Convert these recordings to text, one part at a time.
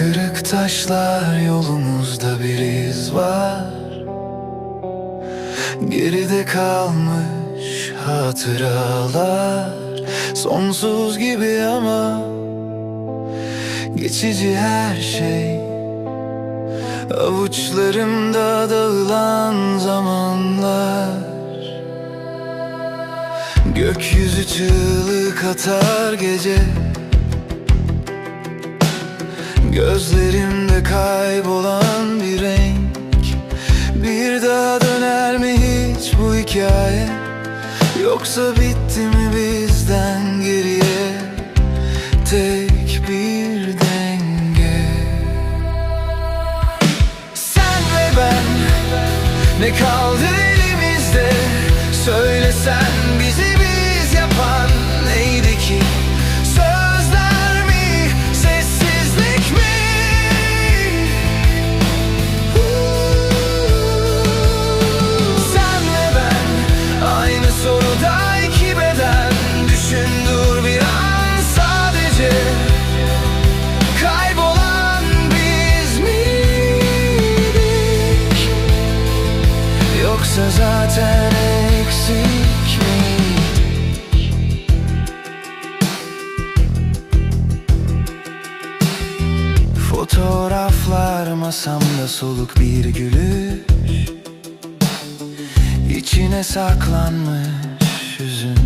Büyük taşlar yolumuzda bir iz var. Geride kalmış hatıralar. Sonsuz gibi ama Geçici her şey. Avuçlarımda dağılan zamanlar. Gökyüzü çığlık atar gece Gözlerimde kaybolan bir renk. Bir daha döner mi hiç bu hikaye? Yoksa bitti mi bizden geriye? Tek bir denge. Sen ve ben Ne kaldı elimizde? Söylesen Fotoğraflar masamda soluk bir gülüş. İçine saklanmış hüzün.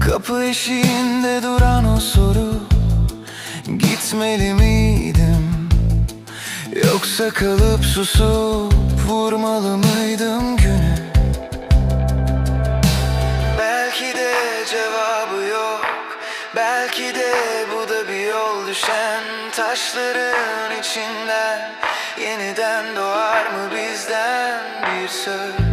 Kapı eşiğinde duran o soru Gitmeli miydim? Yoksa kalıp susup vurmalı mıydım günü? Belki de cevabı yok Belki de Taşların içinden Yeniden doğar mı bizden bir söz